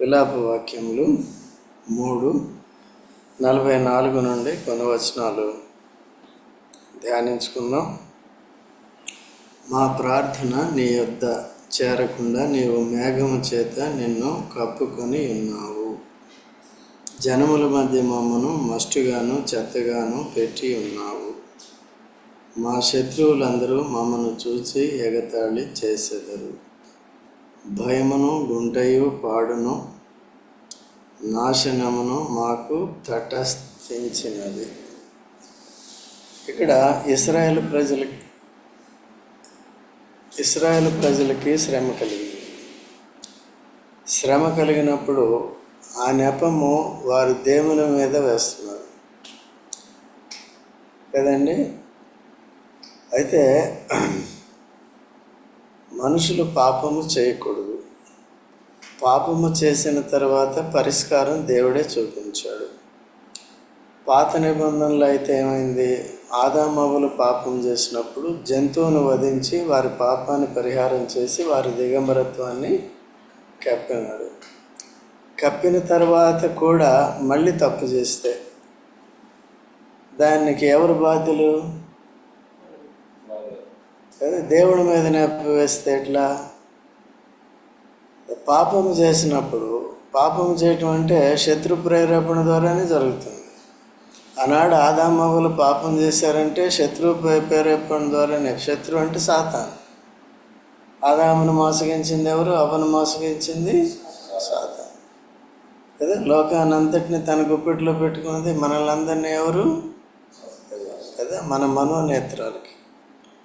విలాప వాక్యములు మూడు నలభై నాలుగు నుండి కొన్ని వచనాలు ధ్యానించుకుందాం. మా ప్రార్థన నీ యొద్ద చేరకుండా నీవు మేఘము చేత నిన్ను కప్పుకొని ఉన్నావు. జనముల మధ్య మమ్మను మస్టుగాను చెత్తగాను పెట్టి ఉన్నావు. మా శత్రువులందరూ మమ్మను చూసి ఎగతాళి చేసెదరు. భయమును గుంటయు పాడును నాశనమును మాకు తటస్థించినది. ఇక్కడ ఇస్రాయేల్ ప్రజలకి ఇస్రాయేల్ ప్రజలకి శ్రమ కలిగింది. శ్రమ కలిగినప్పుడు ఆ నెపము వారు దేవుని మీద వేస్తున్నారు. కదండి? అయితే మనుషులు పాపము చేయకూడదు. పాపము చేసిన తర్వాత పరిష్కారం దేవుడే చూపించాడు. పాత నిబంధనలు అయితే ఏమైంది? ఆదామవులు పాపం చేసినప్పుడు జంతువును వధించి వారి పాపాన్ని పరిహారం చేసి వారి దిగంబరత్వాన్ని కప్పినాడు. కప్పిన తర్వాత కూడా మళ్ళీ తప్పు చేస్తే దానికి ఎవరు బాధ్యులు? దేవుడి మీద నెప్పి వేస్తే ఎట్లా? పాపం చేసినప్పుడు పాపం చేయటం అంటే శత్రు ప్రేరేపణ ద్వారానే జరుగుతుంది. ఆనాడు ఆదామవ్వలు పాపం చేశారంటే శత్రు ప్రేరేపణ ద్వారానే. శత్రు అంటే సాతాన్. ఆదామును మోసగించింది ఎవరు? అవను మోసగించింది సాతాన్. కదా? లోకాన్ని అంతటిని తన గుప్పెట్లో పెట్టుకున్నది మనల్ని అందరినీ ఎవరు? కదా? మన మనోనేత్రాలకి.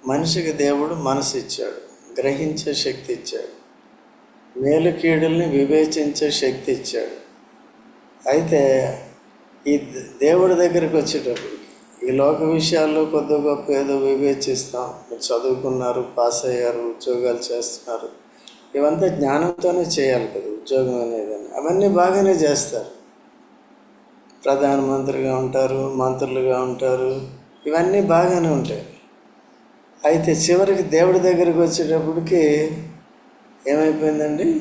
మనిషికి దేవుడు మనసు ఇచ్చాడు. గ్రహించే శక్తి ఇచ్చాడు. మేలు కీడుల్ని వివేచించే శక్తి ఇచ్చాడు. అయితే ఈ దేవుడి దగ్గరికి వచ్చేటప్పటికి ఈ లోక విషయాల్లో కొద్ది గొప్ప ఏదో వివేచిస్తాం. చదువుకున్నారు పాస్ అయ్యారు ఉద్యోగాలు చేస్తున్నారు. ఇవంతా జ్ఞానంతోనే చేయాలి కదా ఉద్యోగం అనేది అవన్నీ బాగానే చేస్తారు. ప్రధానమంత్రిగా ఉంటారు మంత్రులుగా ఉంటారు ఇవన్నీ బాగానే ఉంటాయి. అయితే చివరికి దేవుడి దగ్గరికి వచ్చేటప్పటికి ఏమైపోయిందండి?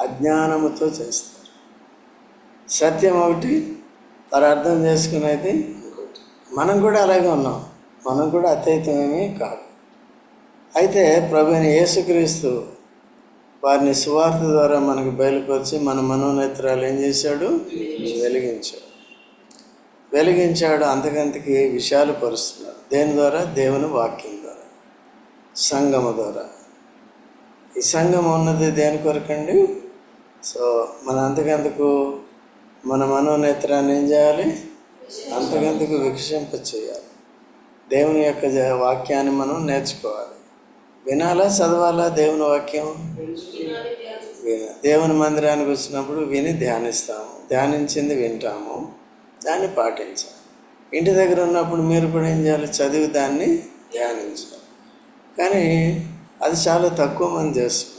అజ్ఞానముతో చేస్తారు. సత్యం ఒకటి వారు అర్థం చేసుకునేది ఇంకోటి. మనం కూడా అలాగే ఉన్నాం. మనం కూడా అతీతమేమీ కాదు. అయితే ప్రభుని యేసుక్రీస్తు వారిని సువార్త ద్వారా మనకు బయలుపరిచి మన మనోనేత్రాలు ఏం చేశాడు? వెలిగించాడు. వెలిగించాడు అంతకంతకి విషయాలు పరుస్తున్నాడు దేని ద్వారా? దేవుని వాక్యం ద్వారా. సంగమ ద్వారా. ఈ సంఘం ఉన్నది దేని కొరకండి? సో మన అంతకంతకు మన మనోనేత్రాన్ని ఏం చేయాలి? అంతకంతకు వికసింప చేయాలి. దేవుని యొక్క జ- వాక్యాన్ని మనం నేర్చుకోవాలి. వినాలా చదవాలా దేవుని వాక్యం? దేవుని మందిరానికి వచ్చినప్పుడు విని ధ్యానిస్తాము. ధ్యానించింది వింటాము. దాన్ని పాటించాలి. ఇంటి దగ్గర ఉన్నప్పుడు మీరు కూడా ఏం చేయాలి? చదివి దాన్ని ధ్యానించాలి. కానీ అది చాలా తక్కువ మంది చేస్తుంది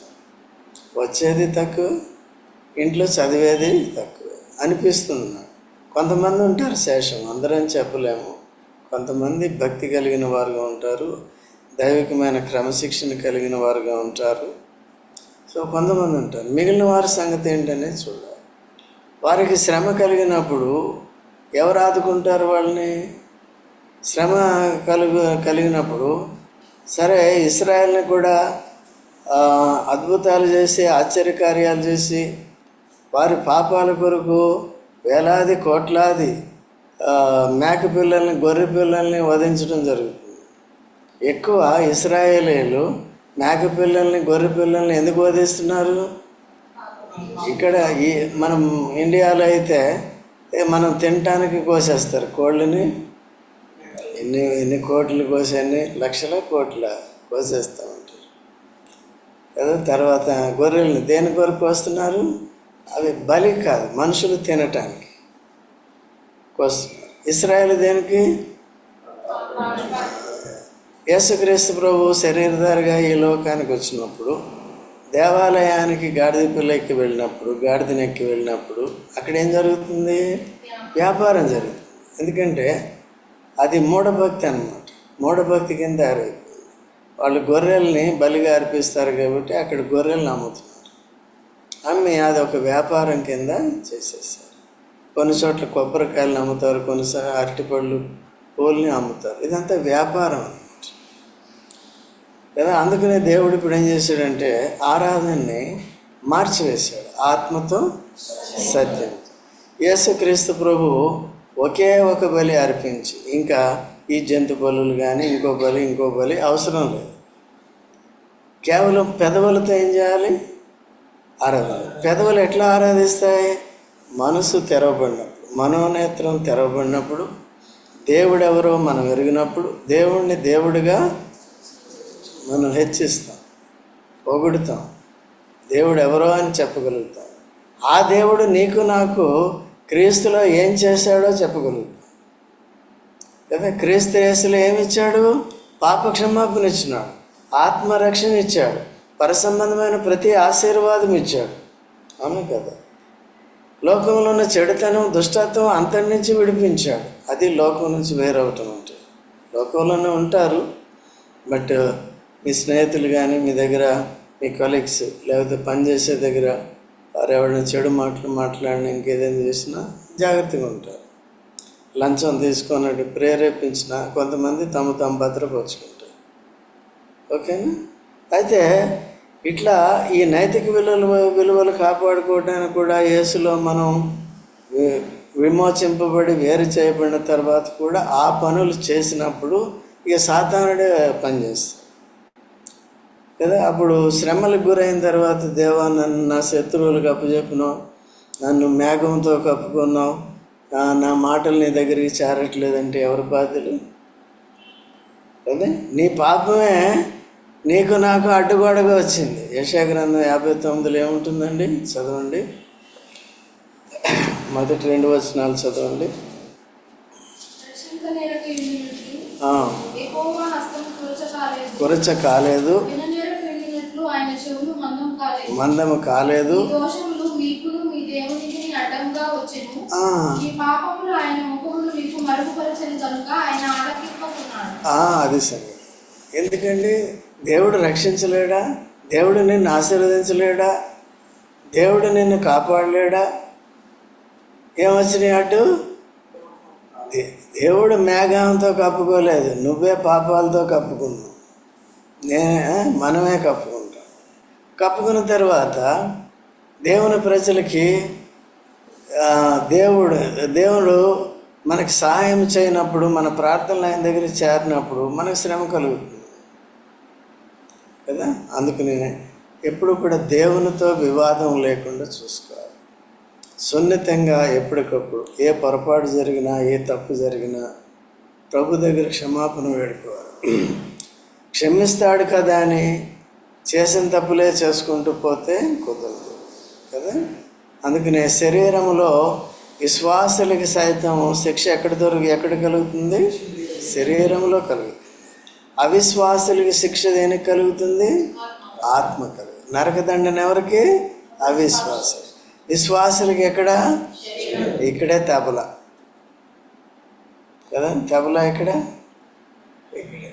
వచ్చేది తక్కువ ఇంట్లో చదివేది తక్కువ అనిపిస్తుంది నాకు. కొంతమంది ఉంటారు శేషం అందరం చెప్పలేము. కొంతమంది భక్తి కలిగిన వారుగా ఉంటారు దైవికమైన క్రమశిక్షణ కలిగిన వారుగా ఉంటారు. సో కొంతమంది ఉంటారు. మిగిలిన వారి సంగతి ఏంటనేది చూడాలి. వారికి శ్రమ కలిగినప్పుడు ఎవరు ఆదుకుంటారు వాళ్ళని? శ్రమ కలుగు కలిగినప్పుడు సరే ఇస్రాయల్ని కూడా అద్భుతాలు చేసి ఆశ్చర్యకార్యాలు చేసి వారి పాపాల కొరకు వేలాది కోట్లాది మేక పిల్లల్ని గొర్రె పిల్లల్ని వధించడం జరుగుతుంది. ఎక్కువ ఇస్రాయేలీలు మేక పిల్లల్ని గొర్రె పిల్లల్ని ఎందుకు వధిస్తున్నారు? ఇక్కడ ఈ మనం ఇండియాలో అయితే మనం తినటానికి కోసేస్తారు కోళ్ళని. ఎన్ని ఎన్ని కోట్లు కోసేన్ని? లక్షల కోట్ల కోసేస్తూ ఉంటారు. కదా తర్వాత గొర్రెల్ని దేని కొరకు కోస్తున్నారు? అవి బలి కాదు మనుషులు తినటానికి కోస్తున్నారు. ఇస్రాయల్ దేనికి? యేసుక్రీస్తు ప్రభు శరీరధారిగా ఈ లోకానికి వచ్చినప్పుడు దేవాలయానికి గాడిద పిల్లకి వెళ్ళినప్పుడు గాడిదనెక్కి వెళ్ళినప్పుడు అక్కడ ఏం జరుగుతుంది? వ్యాపారం జరుగుతుంది. ఎందుకంటే అది మూఢభక్తి అన్నమాట. మూఢభక్తి కింద తయారైపోయింది వాళ్ళు గొర్రెల్ని బలిగా అర్పిస్తారు కాబట్టి అక్కడ గొర్రెల్ని అమ్ముతున్నారు అమ్మి అది ఒక వ్యాపారం కింద చేసేసారు కొన్ని చోట్ల కొబ్బరికాయలను అమ్ముతారు కొన్నిసార్లు అరటిపళ్ళు పూలని అమ్ముతారు ఇదంతా వ్యాపారం అనమాట కదా అందుకనే దేవుడు ఇప్పుడు ఏం చేశాడంటే ఆరాధనని మార్చివేశాడు. ఆత్మతో సత్యం. యేసుక్రీస్తు ప్రభు ఒకే ఒక బలి అర్పించి ఇంకా ఈ జంతు బలులు కానీ ఇంకో బలి ఇంకో బలి అవసరం లేదు. కేవలం పెదవులతో ఏం చేయాలి? ఆరాధన. పెదవులు ఎట్లా ఆరాధిస్తాయి? మనసు తెరవబడినప్పుడు మనోనేత్రం తెరవబడినప్పుడు దేవుడెవరో మనం ఎరిగినప్పుడు దేవుణ్ణి దేవుడిగా మనం హెచ్చిస్తాం పొగుడుతాం. దేవుడు ఎవరో అని చెప్పగలుగుతాం. ఆ దేవుడు నీకు నాకు క్రీస్తులో ఏం చేశాడో చెప్పగలుగుతాం కదా క్రీస్తు యేసులో ఏమిచ్చాడు పాపక్షమాపణ ఇచ్చినాడు. ఆత్మరక్షణ ఇచ్చాడు. పరసంబంధమైన ప్రతి ఆశీర్వాదం ఇచ్చాడు. అవును కదా? లోకంలో ఉన్న చెడుతనం దుష్టత్వం అంతటి నుంచి విడిపించాడు. అది లోకం నుంచి వేరవటం అంటే. లోకంలోనే ఉంటారు. బట్ మీ స్నేహితులు కానీ మీ దగ్గర మీ కొలీగ్స్ లేకపోతే పనిచేసే దగ్గర ఎవరైనా చెడు మాటలు మాట్లాడిన ఇంకేదైనా చేసినా జాగ్రత్తగా ఉంటారు. లంచం తీసుకొని ప్రేరేపించిన కొంతమంది తమ తాము భద్రపరుచుకుంటారు. ఓకేనా? అయితే ఇట్లా ఈ నైతిక విలువలు విలువలు కాపాడుకోవడానికి కూడా యేసులో మనం విమోచింపబడి వేరు చేయబడిన తర్వాత కూడా ఆ పనులు చేసినప్పుడు ఇక సాధారణుడే పనిచేస్తుంది కదా అప్పుడు శ్రమలకు గురైన తర్వాత దేవా నన్ను నా శత్రువులకు అప్పచెప్పినావు నన్ను మేఘంతో కప్పుకున్నావు నా మాటలు నీ దగ్గరికి చేరట్లేదంటే ఎవరి బాధ్యులు? కదా నీ పాపమే నీకు నాకు అడ్డుగోడగా వచ్చింది. యశాగ్రంథం యాభై తొమ్మిదిలో ఏముంటుందండి? చదవండి. మొదటి రెండు వచనాలు చదవండి. కొరచ కాలేదు. ఆయన చెవులు మందం కాలేదు. మందము కాలేదు. ఈ దోషములు మీకును మీ దేవునికి అడ్డంగా వచ్చెను. ఆ, ఈ పాపములు ఆయన ముఖమును మీకు మరుగుపరచని కనుక ఆయన ఆలకింపకున్నాడు. ఆ, అది సరే. ఎందుకండి? దేవుడు రక్షించలేడా? దేవుడు నిన్ను ఆశీర్వదించలేడా? దేవుడు నిన్ను కాపాడలేడా? ఏమొచ్చినాయి దే- దేవుడు మేఘంతో కప్పుకోలేదు. నువ్వే పాపాలతో కప్పుకున్నావు. నేనే మనమే కప్పుకుంటాం కప్పుకున్న తర్వాత దేవుని ప్రజలకి దేవుడు దేవుడు మనకి సహాయం చేయనప్పుడు మన ప్రార్థనలు ఆయన దగ్గర చేరినప్పుడు మనకు శ్రమ కలుగుతుంది. కదా? అందుకని ఎప్పుడు కూడా దేవునితో వివాదం లేకుండా చూసుకోవాలి. సున్నితంగా ఎప్పటికప్పుడు ఏ పొరపాటు జరిగినా ఏ తప్పు జరిగినా ప్రభు దగ్గర క్షమాపణ వేడుకోవాలి. క్షమిస్తాడు కదా అని చేసిన తప్పులే చేసుకుంటూ పోతే కుదరదు కదా? అందుకనే శరీరంలో విశ్వాసులకి సైతం శిక్ష ఎక్కడ దొరికి ఎక్కడ కలుగుతుంది? శరీరంలో కలుగుతుంది అవిశ్వాసులకి శిక్ష దేనికి కలుగుతుంది? ఆత్మ కలుగు నరకదండన ఎవరికి? అవిశ్వాసం విశ్వాసులకి ఎక్కడ? ఇక్కడే తబల కదా? తబల ఇక్కడ ఇక్కడే.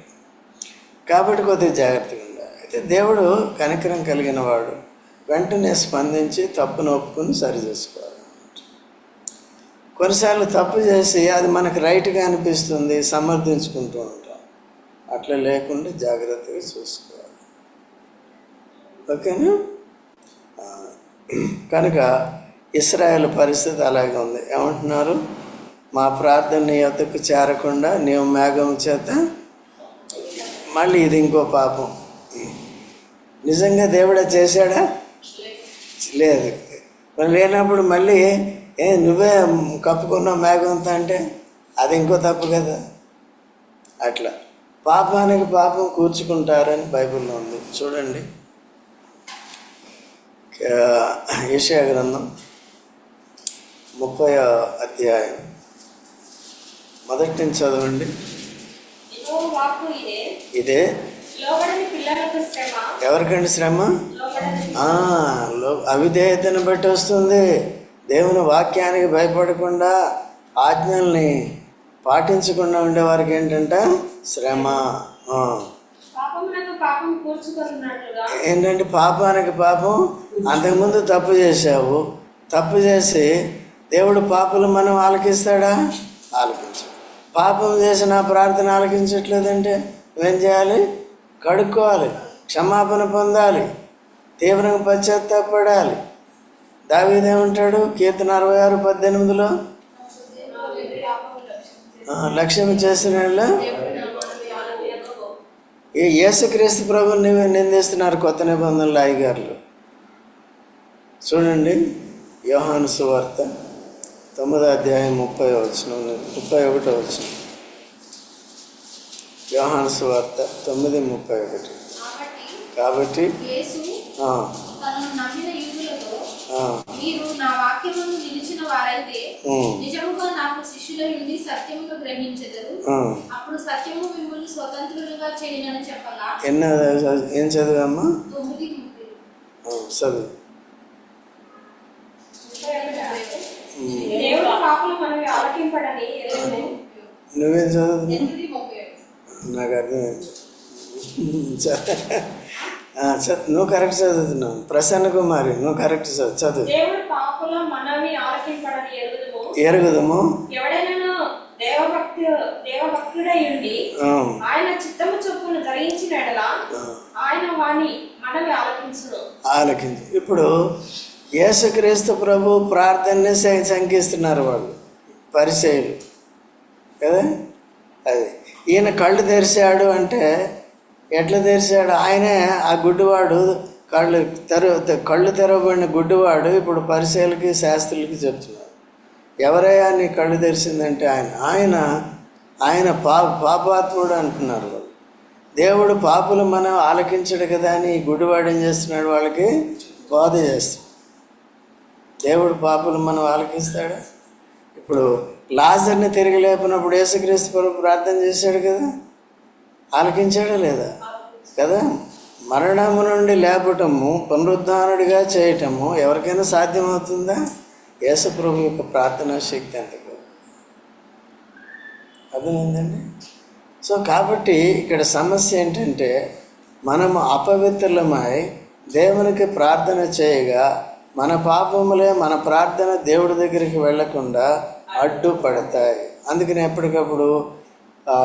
కాబట్టి కొద్దిగా జాగ్రత్తగా అయితే దేవుడు కనికరం కలిగిన వాడు. వెంటనే స్పందించి తప్పును ఒప్పుకుని సరి చేసుకోవాలి. కొన్నిసార్లు తప్పు చేసి అది మనకు రైట్గా అనిపిస్తుంది సమర్థించుకుంటూ ఉంటాం. అట్లా లేకుండా జాగ్రత్తగా చూసుకోవాలి. ఓకేనా? కనుక ఇస్రాయల్ పరిస్థితి అలాగే ఉంది. ఏమంటున్నారు? మా ప్రార్థన నీ యొద్దకు చేరకుండా నీవు మేఘం చేత మళ్ళీ ఇది ఇంకో పాపం. నిజంగా దేవుడే చేశాడా? లేదు. మరి లేనప్పుడు మళ్ళీ ఏ నువ్వే కప్పుకున్నావు మేఘంతో అంటే అది ఇంకో తప్పు కదా? అట్లా. పాపానికి పాపం కూర్చుకుంటారని బైబిల్లో ఉంది. చూడండి. యశయ గ్రంథం ముప్పై అధ్యాయం. మొదటి నుంచి చదవండి. ఇదే. ఎవరికండి శ్రమ? అవిధేయతను బట్టి వస్తుంది. దేవుని వాక్యానికి భయపడకుండా ఆజ్ఞల్ని పాటించకుండా ఉండేవారికి ఏంటంటే శ్రమ ఏంటంటే పాపానికి పాపం అంతకుముందు తప్పు చేశావు. తప్పు చేసి దేవుడు పాపలు మనం ఆలకిస్తాడా? ఆలకించు పాపం చేసిన ప్రార్థన ఆలకించట్లేదంటే నువ్వేం చేయాలి? కడుక్కోవాలి క్షమాపణ పొందాలి తీవ్రంగా పశ్చాత్తాపడాలి దావీదేమంటాడు కీర్తన అరవై ఆరు పద్దెనిమిదిలో? లక్ష్యం చేసిన వాళ్ళు ఈ యేసుక్రీస్తు ప్రభుని నిందిస్తున్నారు కొత్త నిబంధనలు అయ్యగారులు చూడండి యోహాను సువార్త తొమ్మిదో అధ్యాయం ముప్పై వచ్చిన ముప్పై ఒకటో వచ్చిన యోహాను సువార్త తొమ్మిది ముప్పై ఒకటి. కాబట్టి కాబట్టి యేసు ఆ, తనను నమ్మిన యూదులతో ఆ, మీరు నా వాక్యమును నిలిచిన వారైతే ఉమ్, నిజముగా నాకు శిష్యులై ఉండి సత్యముగా గ్రహించెదరు. ఆ. అప్పుడు సత్యము మిమ్మల్ని స్వతంత్రులుగా చేయనని చెప్పగా ఎన్నో ఏం చదివమ్మా చదువు. నువ్వేం ఒకటి. నాకు చ- నువ్వు కరెక్ట్ చదువుతున్నావు. ప్రసన్న కుమారి నువ్వు కరెక్ట్ చదువు. ఎరుగుదుము. ఆలకించి. ఇప్పుడు యేసుక్రీస్తు ప్రభు ప్రార్థనని శంకిస్తున్నారు వాళ్ళు. పరిచయులు. కదా? అది. ఈయన కళ్ళు తెరిచాడు అంటే ఎట్లా తెరిచాడు? ఆయనే ఆ గుడ్డివాడు కళ్ళు తెర కళ్ళు తెరవబడిన గుడ్డివాడు ఇప్పుడు పరిశీలకి శాస్త్రులకి చెప్తున్నారు ఎవరయ్యా నీ కళ్ళు తెరిచిందంటే ఆయన ఆయన ఆయన పా పాపాత్ముడు అంటున్నారు దేవుడు పాపులు మనం ఆలకించడు కదా అని ఈ గుడ్డివాడు ఏం చేస్తున్నాడు వాళ్ళకి? బోధ చేస్తాడు దేవుడు పాపులు మనం ఆలకిస్తాడా? ఇప్పుడు లాజర్ని తిరిగి లేపినప్పుడు యేసుక్రీస్తు ప్రభు ప్రార్థన చేశాడు కదా? ఆలకించాడా లేదా? కదా? మరణము నుండి లేపటము పునరుద్ధానుడిగా చేయటము ఎవరికైనా సాధ్యమవుతుందా? యేసుప్రభు యొక్క ప్రార్థనా శక్తి అంత అర్థమైందండి? సో కాబట్టి ఇక్కడ సమస్య ఏంటంటే మనము అపవిత్రులమై దేవునికి ప్రార్థన చేయగా మన పాపములే మన ప్రార్థన దేవుడి దగ్గరికి వెళ్ళకుండా అడ్డుపడతాయి. అందుకని ఎప్పటికప్పుడు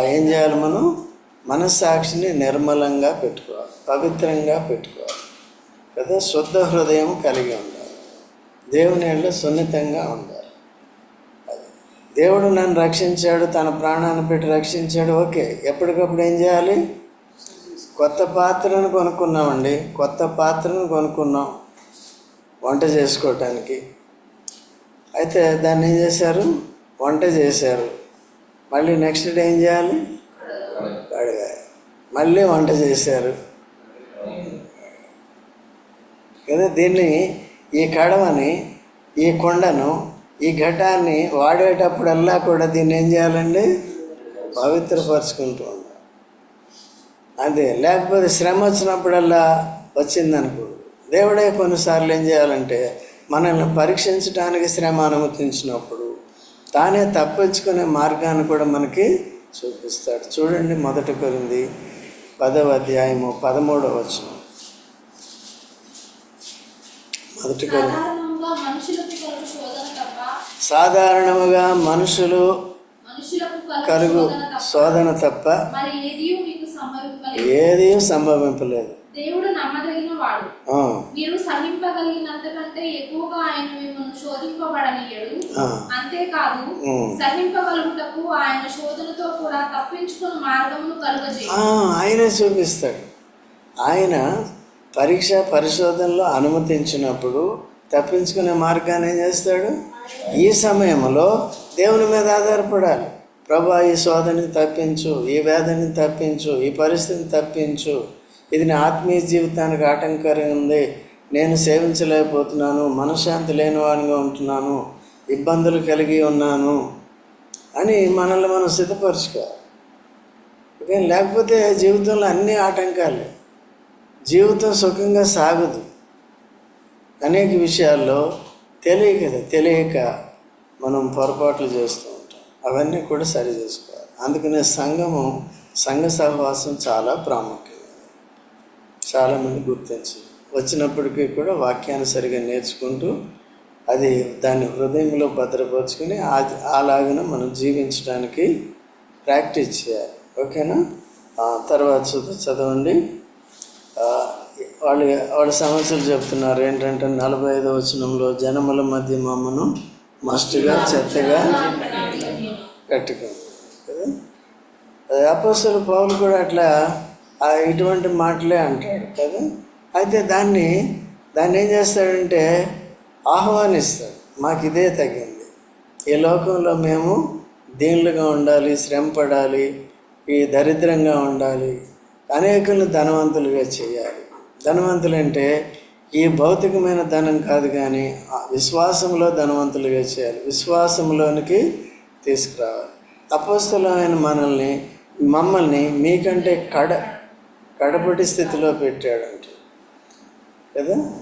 ఏం చేయాలి మనం? మనస్సాక్షిని నిర్మలంగా పెట్టుకోవాలి పవిత్రంగా పెట్టుకోవాలి. కదా? శుద్ధ హృదయం కలిగి ఉండాలి. దేవుని ఏళ్ళు సున్నితంగా ఉండాలి. దేవుడు నన్ను రక్షించాడు తన ప్రాణాన్ని పెట్టి రక్షించాడు ఓకే. ఎప్పటికప్పుడు ఏం చేయాలి? కొత్త పాత్రను కొనుక్కున్నామండి. కొత్త పాత్రను కొనుక్కున్నాం. వంట చేసుకోవటానికి. అయితే దాన్ని ఏం చేశారు? వంట చేశారు. మళ్ళీ నెక్స్ట్ డే ఏం చేయాలి? కడగాలి మళ్ళీ వంట చేశారు. కదా దీన్ని ఈ కడవని ఈ కొండను ఈ ఘటాన్ని వాడేటప్పుడల్లా కూడా దీన్ని ఏం చేయాలండి? పవిత్రపరచుకుంటూ ఉండాలి. లేకపోతే శ్రమ వచ్చినప్పుడల్లా వచ్చిందనుకో దేవుడే కొన్నిసార్లు ఏం చేయాలంటే మనల్ని పరీక్షించడానికి శ్రమ అనుమతించినప్పుడు తానే తప్పించుకునే మార్గాన్ని కూడా మనకి చూపిస్తాడు. చూడండి మొదటి కొరింది పదవ అధ్యాయము పదమూడవ వచనం. మొదటి కొరింది. సాధారణముగా మనుషులు కలుగు శోధన తప్ప ఏదీ సంభవింపలేదు. దేవుడు నమ్మదగిన వాడు. మీరు సహింపగలిగినంతకంటే ఎక్కువగా ఆయన మిమ్మల్ని శోధింపబడనీయడు అంతేకాదు. సహింపగలుగుటకు ఆయన శోధనతో కూడా తప్పించుకుని మార్గమును కలుగజేయు. ఆయనే చూపిస్తాడు. ఆయన పరీక్ష పరిశోధనలో అనుమతించినప్పుడు తప్పించుకునే మార్గాన్ని ఏం చేస్తాడు? ఈ సమయంలో దేవుని మీద ఆధారపడాలి. ప్రభా ఈ శోధనని తప్పించు ఈ వేదనని తప్పించు ఈ పరిస్థితిని తప్పించు. ఇది నా ఆత్మీయ జీవితానికి ఆటంకరంగా ఉంది. నేను సేవించలేకపోతున్నాను. మనశ్శాంతి లేని వాడిగా ఉంటున్నాను. ఇబ్బందులు కలిగి ఉన్నాను అని మనల్ని మనం సిద్ధపరచుకోవాలి. కానీ లేకపోతే జీవితంలో అన్ని ఆటంకాలే. జీవితం సుఖంగా సాగదు. అనేక విషయాల్లో తెలియక తెలియక మనం పొరపాట్లు చేస్తూ ఉంటాం. అవన్నీ కూడా సరి చేసుకోవాలి. అందుకనే సంఘము సంఘ సహవాసం చాలా ప్రాముఖ్యం. చాలామంది గుర్తించారు. వచ్చినప్పటికీ కూడా వాక్యాన్ని సరిగా నేర్చుకుంటూ అది దాన్ని హృదయంలో భద్రపరుచుకుని ఆ- అలాగనే మనం జీవించడానికి ప్రాక్టీస్ చేయాలి. ఓకేనా? తర్వాత చదువు చదవండి. వాళ్ళు వాళ్ళ సమస్యలు చెప్తున్నారు. ఏంటంటే నలభై ఐదో వచనంలో జనముల మధ్య మమ్మను మస్ట్గా చెత్తగా కట్టుకుంది కదా? అది అపోస్తుల కూడా అట్లా ఇటువంటి మాటలే అంటాడు కదా? అయితే దాన్ని దాన్ని ఏం చేస్తాడంటే ఆహ్వానిస్తాడు. మాకు ఇదే తగ్గింది ఈ లోకంలో మేము దీనులుగా ఉండాలి శ్రమపడాలి ఈ దరిద్రంగా ఉండాలి అనేకులను ధనవంతులుగా చేయాలి. ధనవంతులు అంటే ఈ భౌతికమైన ధనం కాదు కానీ విశ్వాసంలో ధనవంతులుగా చేయాలి. విశ్వాసంలోనికి తీసుకురావాలి. అపోస్తలమైన మనల్ని మమ్మల్ని మీకంటే కడ కడపటి స్థితిలో పెట్టాడంటే. కదా?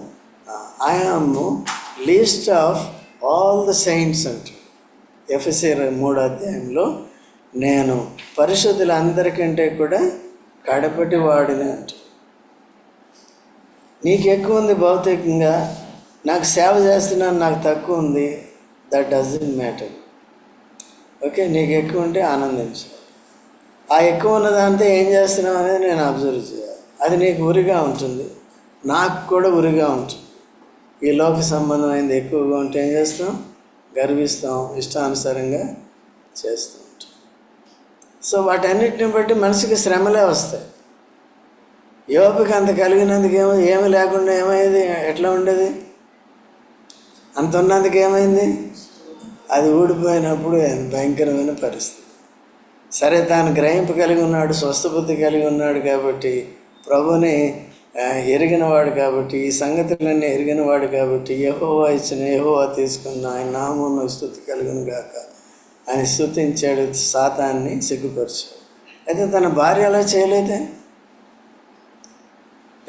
I am least of all the saints అంటే. ఎఫ్ఎస్సి మూడో అధ్యాయంలో నేను పరిశుద్ధులందరికంటే కూడా కడపటి వాడిని అంటే. నీకు ఎక్కువ ఉంది భౌతికంగా? నాకు సేవ చేస్తున్నాను నాకు తక్కువ ఉంది. దట్ డజంట్ మ్యాటర్ ఓకే నీకు ఎక్కువ ఉంటే ఆనందించు. ఆ ఎక్కువ ఉన్న ఏం చేస్తున్నావు అనేది నేను అబ్జర్వ్ చేయాలి. అది నీకు ఉరిగా ఉంటుంది. నాకు కూడా ఉరిగా ఉంటుంది. ఈ లోక సంబంధమైనది ఎక్కువగా ఉంటే ఏం చేస్తాం? గర్విస్తాం. ఇష్టానుసారంగా చేస్తూ ఉంటాం. సో వాటన్నిటిని బట్టి మనసుకి శ్రమలే వస్తాయి. యోపిక అంత కలిగినందుకు ఏమో ఏమి లేకుండా ఏమైంది? ఎట్లా ఉండేది? అంత ఉన్నందుకు ఏమైంది అది ఊడిపోయినప్పుడు భయంకరమైన పరిస్థితి. సరే తాను గ్రహింపు కలిగి ఉన్నాడు స్వస్థబుద్ధి కలిగి ఉన్నాడు కాబట్టి ప్రభుని ఎరిగినవాడు కాబట్టి ఈ సంగతులన్నీ ఎరిగినవాడు కాబట్టి యహోవా ఇచ్చిన యహోవా తీసుకున్న ఆయన నామమును స్థుతి కలిగిన గాక. ఆయన స్థుతించాడు సాతాన్ని సిగ్గుపరిచాడు. అయితే తన భార్య అలా చేయలేదే?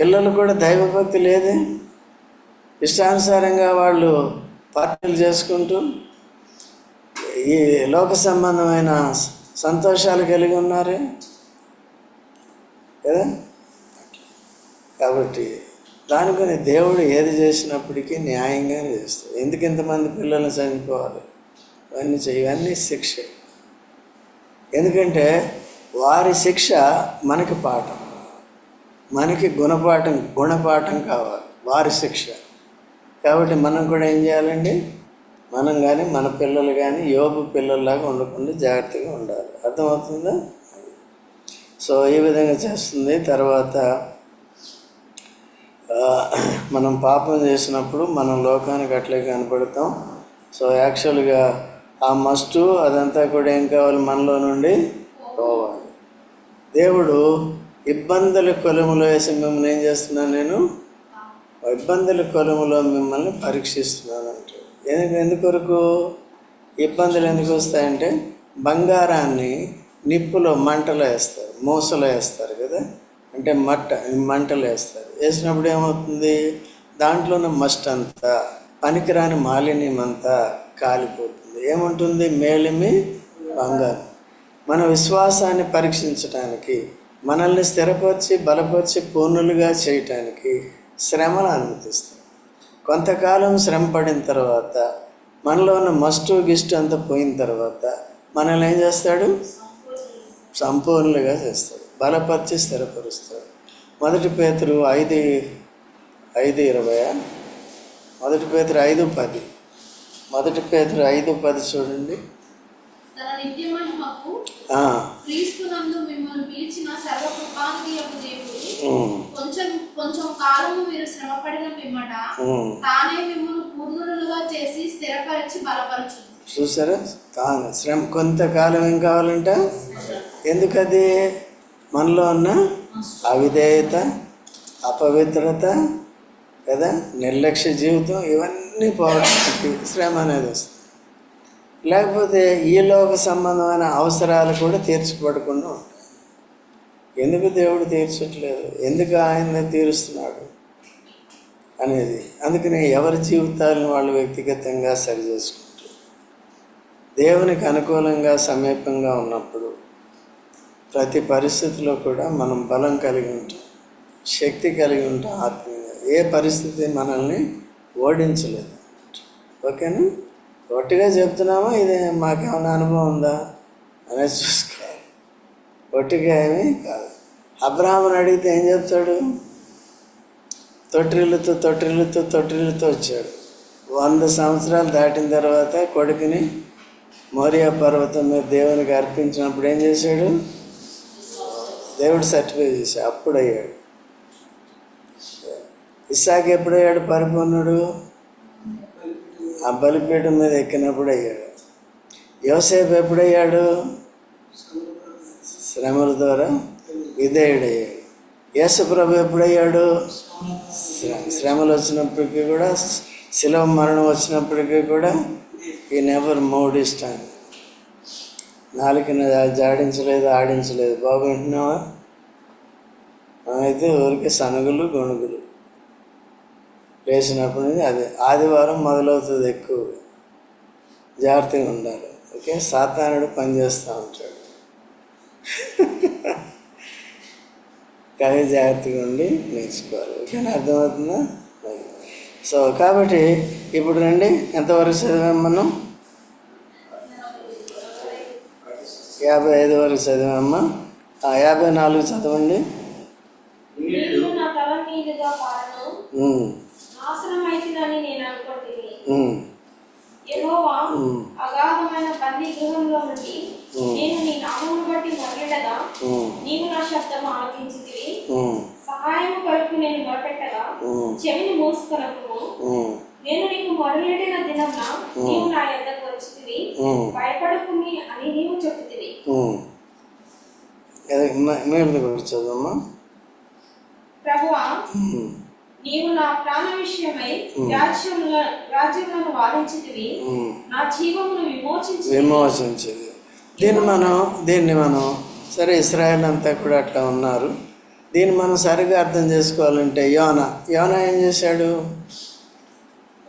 పిల్లలు కూడా దైవభక్తి లేదే? ఇష్టానుసారంగా వాళ్ళు పార్టీలు చేసుకుంటూ ఈ లోక సంబంధమైన సంతోషాలు కలిగి ఉన్నారే? కదా? కాబట్టి దానికొని దేవుడు ఏది చేసినప్పటికీ న్యాయంగానే చేస్తాడు. ఎందుకు ఇంతమంది పిల్లల్ని చనిపోవాలి? ఇవన్నీ చేయ ఇవన్నీ శిక్ష. ఎందుకంటే వారి శిక్ష మనకి పాఠం. మనకి గుణపాఠం గుణపాఠం కావాలి. వారి శిక్ష. కాబట్టి మనం కూడా ఏం చేయాలండి? మనం కానీ మన పిల్లలు కానీ యోగు పిల్లల్లాగా ఉండకుండా జాగ్రత్తగా ఉండాలి. అర్థమవుతుందా? సో ఈ విధంగా చేస్తుంది? తర్వాత మనం పాపం చేసినప్పుడు మనం లోకానికి అట్లే కనపడతాం. సో యాక్చువల్గా ఆ మస్టు అదంతా కూడా ఏం కావాలి? మనలో నుండి పోవాలి. దేవుడు ఇబ్బందుల కొలములో వేసి మిమ్మల్ని ఏం చేస్తున్నాను నేను? ఇబ్బందుల కొలుములో మిమ్మల్ని పరీక్షిస్తున్నాను. ఎందుకు ఎందుకొరకు? ఇబ్బందులు ఎందుకు వస్తాయంటే బంగారాన్ని నిప్పులో మంటలో వేస్తారు మూసలో వేస్తారు కదా? అంటే మట్ట మంటలు వేస్తారు. వేసినప్పుడు ఏమవుతుంది? దాంట్లో ఉన్న మస్ట్ అంతా పనికిరాని మాలిన్యం అంతా కాలిపోతుంది. ఏముంటుంది? మేలిమి బంగారం. మన విశ్వాసాన్ని పరీక్షించడానికి మనల్ని స్థిరపరిచి బలపరిచి పూర్ణులుగా చేయటానికి శ్రమను అనుమతిస్తుంది. కొంతకాలం శ్రమ పడిన తర్వాత మనలో ఉన్న మస్టు గిస్టు అంతా పోయిన తర్వాత మనల్ని ఏం చేస్తాడు? సంపూర్ణులుగా చేస్తాడు. బలపరిచి స్థిరపరుస్తాడు. మొదటి పేతురు ఐదు ఐదు ఇరవై మొదటి పేతురు ఐదు పది. మొదటి పేతురు ఐదు పది చూడండి. క్రీస్తునందు మిమ్మల్ని పిలిచిన సర్వకృపానికి యొక్క దేవుడు ఉమ్, కొంచెం కొంచెం కాలము మీరు శ్రమపడిన పిమ్మట. తానే మిమ్మల్ని పూర్ణులుగా చేసి స్థిరపరిచి బలపరచు చూసారా? తాను శ్రమ కొంతకాలం ఏం కావాలంట? ఎందుకది? మనలో ఉన్న అవిధేయత అపవిత్రత కదా? నిర్లక్ష్య జీవితం ఇవన్నీ పోవడానికి శ్రమ అనేది వస్తుంది. లేకపోతే ఈ లోక సంబంధమైన అవసరాలు కూడా తీర్చబడకుండా ఉంటాయి ఎందుకు దేవుడు తీర్చట్లేదు? ఎందుకు ఆయన తీరుస్తున్నాడు అనేది. అందుకని ఎవరి జీవితాలను వాళ్ళు వ్యక్తిగతంగా సరి చేసుకుంటారు. దేవునికి అనుకూలంగా సమీపంగా ఉన్నప్పుడు ప్రతి పరిస్థితిలో కూడా మనం బలం కలిగి ఉంటాం. శక్తి కలిగి ఉంటాం ఆత్మీయంగా. ఏ పరిస్థితి మనల్ని ఓడించలేదు ఓకేనా? ఒట్టిగా చెప్తున్నామా? ఇది మాకేమైనా అనుభవం ఉందా? అనేది చూసుకోవాలి. ఒట్టిగా ఏమీ కాదు. అబ్రాహ్మను అడిగితే ఏం చెప్తాడు? తొట్టిల్లుతూ తొట్టిల్లుతూ తొట్టిల్లుతూ వచ్చాడు. వంద సంవత్సరాలు దాటిన తర్వాత కొడుకుని మోరియా పర్వతం మీద దేవునికి అర్పించినప్పుడు ఏం చేశాడు? దేవుడు సర్టిఫై చేశాడు. అప్పుడు అయ్యాడు ఇస్సాక్ ఎప్పుడయ్యాడు పరిపూర్ణుడు? ఆ బలిపీఠం మీద ఎక్కినప్పుడు అయ్యాడు యోసేపు ఎప్పుడయ్యాడు? శ్రమల ద్వారా విధేయుడయ్యాడు యేసుప్రభు ఎప్పుడయ్యాడు? శ్రమలు వచ్చినప్పటికీ కూడా శిలవ మరణం వచ్చినప్పటికీ కూడా ఈ నెవర్ మోడ్ ఇష్టాన్ని నాలుకని జాడించలేదు ఆడించలేదు. బాబు వింటున్నావా అయితే ఊరికి సనుగులు గొణుగులు లేచినప్పటి నుంచి అదే ఆదివారం మొదలవుతుంది ఎక్కువ జాగ్రత్తగా ఉండాలి. ఓకే? సాతానుడు పనిచేస్తూ ఉంటాడు. కానీ జాగ్రత్తగా ఉండి నేర్చుకోవాలి. ఓకేనా? అర్థమవుతుందా. సో కాబట్టి ఇప్పుడు రండి. ఎంతవరకు చదివాం మనం? యాభై ఐదు వరకు చదివామా? ఆ, యాభై నాలుగు చదవండి. అగాధమైన బందీ గృహంలో నుండి. నేను నీ నామమును బట్టి మొదలెడగా ఉమ్, నీవు నా శబ్దం ఆలకించితివి. ఉమ్, సహాయము కొరకు నేను మొరపెట్టగా చెవిని నేను నీకు మొదలెట్టిన దినమున నీవు నా యొద్దకు వచ్చితివి. భయపడకుని అని నీవు చెప్పుతివి. చదవమ్మా ప్రభువా నీవు నా ప్రాణ విషయమై రాజ్యముల రాజ్యములను వాదించితివి. నా జీవమును విమోచించి విమోచించేది. దీన్ని మనం దీన్ని మనం సరే ఇస్రాయల్ అంతా కూడా అట్లా ఉన్నారు. దీన్ని మనం సరిగా అర్థం చేసుకోవాలంటే యోన యోన ఏం చేశాడు?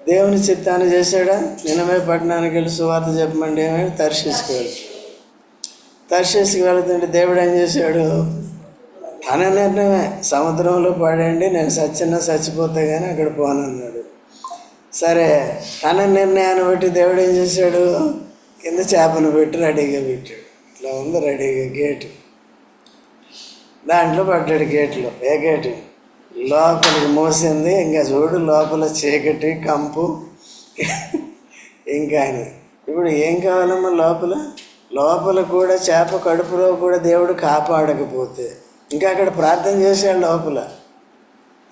దేవుని చిత్తాన్ని చేశాడా? నినమే పట్టణానికి వెళ్ళి సువార్త చెప్పమండి ఏమైనా తర్శీస్కి వెళ్ళి. తర్శీస్కి వెళుతుంటే దేవుడు ఏం చేశాడు? తన నిర్ణయమే. సముద్రంలో పడేయండి నేను సచ్చినా చచ్చిపోతే కానీ అక్కడ పోనన్నాడు. సరే తన నిర్ణయాన్ని బట్టి దేవుడు ఏం చేశాడు? కింద చేపను పెట్టి రెడీగా పెట్టాడు. ఇట్లా ఉంది రెడీగా గేటు. దాంట్లో పడ్డాడు గేట్లో. ఏ గేటు? లోపలికి మోసింది. ఇంకా చూడు లోపల చీకటి కంపు. ఇంకా ఆయన. ఇప్పుడు ఏం కావాలమ్మా లోపల? లోపల కూడా చేప కడుపులో కూడా దేవుడు కాపాడకపోతే. ఇంకా అక్కడ ప్రార్థన చేశాడు లోపల.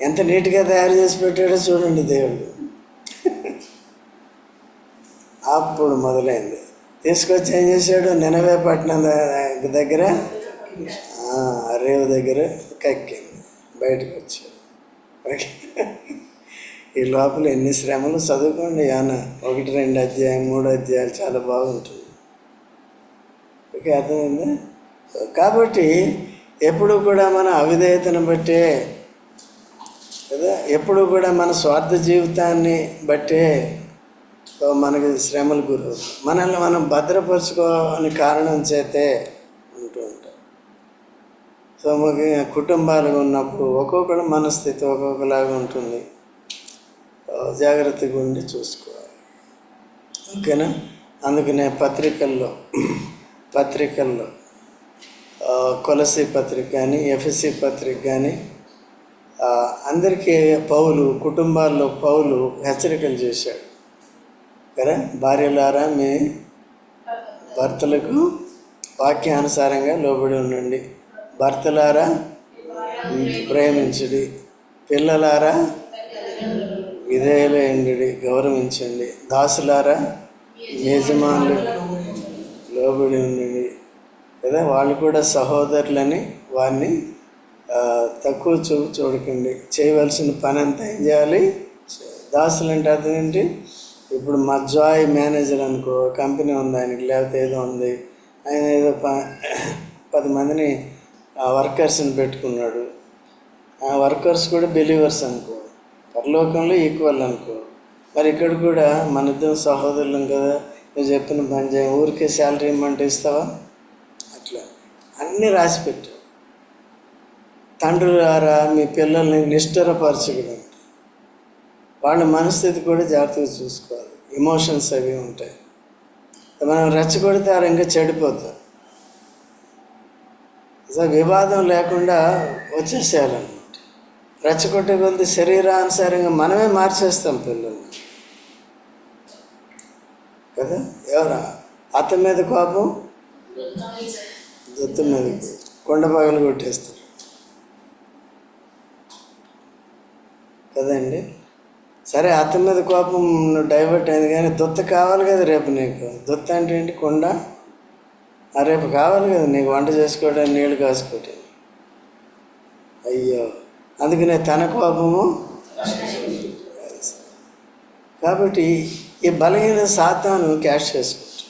ఎంత నీట్గా తయారు చేసి పెట్టాడో చూడండి దేవుడు. అప్పుడు మొదలైంది. తీసుకొచ్చి ఏం చేశాడు నినవే పట్టణం దగ్గర రేవు దగ్గర కక్కింది బయటకు వచ్చాడు. ఓకే. ఈ లోపల ఎన్ని శ్రమలు చదువుకోండి యాన ఒకటి రెండు అధ్యాయం మూడు అధ్యాయాలు చాలా బాగుంటుంది. ఓకే అర్థమైందా? కాబట్టి ఎప్పుడు కూడా మన అవిధేయతను బట్టే కదా? ఎప్పుడు కూడా మన స్వార్థ జీవితాన్ని బట్టే మనకి శ్రమలు గురు మనల్ని మనం భద్రపరచుకోని కారణం చేతే ఉంటూ ఉంటాం. సో ముఖ్యంగా కుటుంబాలు ఉన్నప్పుడు ఒక్కొక్కరు మనస్థితి ఒక్కొక్కలాగా ఉంటుంది. జాగ్రత్తగా ఉండి చూసుకోవాలి. ఓకేనా? అందుకనే పత్రికల్లో పత్రికల్లో కొలసి పత్రిక కానీ ఎఫ్ఎస్సి పత్రిక కానీ అందరికీ పౌలు కుటుంబాల్లో పౌలు హెచ్చరికలు చేశాడు. కదా భార్యలారా మీ భర్తలకు వాక్యానుసారంగా లోబడి ఉండండి. భర్తలారా ప్రేమించుడి. పిల్లలారా విధేయులైండి గౌరవించండి. దాసులారా యజమానులు లోబడి ఉండండి. కదా వాళ్ళు కూడా సహోదరులని వారిని తక్కువ చూపు చూడకండి. చేయవలసిన పని అంతా ఏం చేయాలి? దాసులు అంటే అర్థం ఏంటి? ఇప్పుడు మా జాయ్ మేనేజర్ అనుకో కంపెనీ ఉంది ఆయనకి లేకపోతే ఏదో ఉంది. ఆయన ఏదో ప పది మందిని వర్కర్స్ని పెట్టుకున్నాడు. ఆ వర్కర్స్ కూడా బిలీవర్స్ అనుకో. పరలోకంలో ఈక్వల్ అనుకో. మరి ఇక్కడ కూడా మన ఇద్దరం సహోదరులం కదా. నువ్వు చెప్పిన పని చేయ. ఊరికే శాలరీ ఇమ్మంటే ఇస్తావా? అట్లా. అన్నీ రాసి పెట్టావు. తండ్రులారా మీ పిల్లల్ని నిష్ఠురపరచకూడదు వాళ్ళ మనస్థితి కూడా జాగ్రత్తగా చూసుకోవాలి. ఎమోషన్స్ అవి ఉంటాయి. మనం రెచ్చగొడితే వారు ఇంకా చెడిపోతారు అసలు వివాదం లేకుండా వచ్చేసేయాలన్నమాట. రెచ్చగొట్టే కొద్ది శరీరానుసారంగా మనమే మార్చేస్తాం పిల్లల్ని. కదా? ఎవరా? అత్త మీద కోపం? దొత్తు మీద కొండ పగలు కొట్టేస్తారు. కదండి? సరే అత్త మీద కోపం డైవర్ట్ అయింది కానీ దొత్త కావాలి కదా రేపు నీకు. దొత్త అంటే ఏంటి? కొండ. రేపు కావాలి కదా నీకు. వంట చేసుకోవడానికి నీళ్ళు కాసుకోవటం అయ్యో. అందుకనే తన కోపము కాబట్టి ఈ బలహీన సాతాను క్యాష్ చేసుకోవచ్చు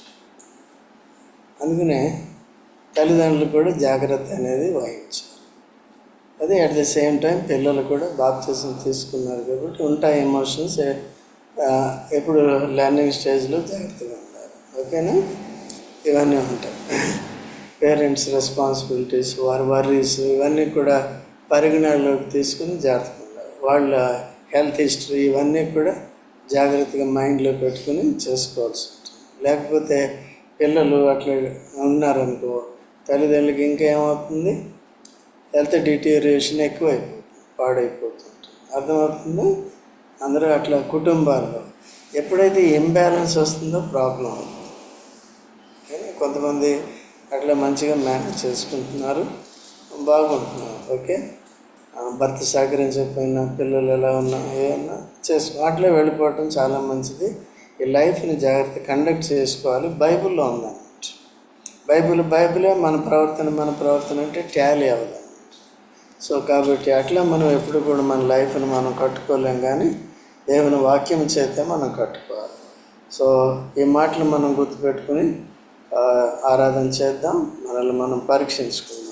అందుకనే తల్లిదండ్రులు కూడా జాగ్రత్త అనేది వహించాలి. అదే అట్ ద సేమ్ టైం పిల్లలు కూడా బాప్తిజం తీసుకున్నారు కాబట్టి ఉంటాయి ఎమోషన్స్ ఎప్పుడు లెర్నింగ్ స్టేజ్లో జాగ్రత్తగా ఉండాలి. ఓకేనా ఇవన్నీ ఉంటాయి. పేరెంట్స్ రెస్పాన్సిబిలిటీస్ వారి వర్రీస్ ఇవన్నీ కూడా పరిగణనలోకి తీసుకుని జాగ్రత్తగా ఉండాలి. వాళ్ళ హెల్త్ హిస్టరీ ఇవన్నీ కూడా జాగ్రత్తగా మైండ్లో పెట్టుకుని చేసుకోవాల్సి ఉంటుంది. లేకపోతే పిల్లలు అట్లా ఉన్నారనుకో తల్లిదండ్రులకి ఇంకేమవుతుంది హెల్త్ డిటీరియేషన్ ఎక్కువైపోతుంది పాడైపోతుంది అర్థమవుతుంది? అందరూ అట్లా కుటుంబాల్లో ఎప్పుడైతే ఇంబ్యాలెన్స్ వస్తుందో ప్రాబ్లం అవుతుంది. కానీ కొంతమంది అట్లా మంచిగా మేనేజ్ చేసుకుంటున్నారు బాగుంటున్నారు ఓకే? భర్త సహకరించకపోయినా పిల్లలు ఎలా ఉన్నా ఏమన్నా చేసుకో అట్లా వెళ్ళిపోవటం చాలా మంచిది. ఈ లైఫ్ని జాగ్రత్త కండక్ట్ చేసుకోవాలి. బైబిల్లో ఉందన్నమాట. బైబిల్ బైబిలే మన ప్రవర్తన మన ప్రవర్తన అంటే ట్యాలీ అవ్వదు. సో కాబట్టి అట్లా మనం ఎప్పుడు కూడా మన లైఫ్ని మనం కట్టుకోలేం కానీ దేవుని వాక్యం చేస్తే మనం కట్టుకోవాలి. సో ఈ మాటలు మనం గుర్తుపెట్టుకుని ఆరాధన చేద్దాం. మనల్ని మనం పరీక్షించుకుందాం.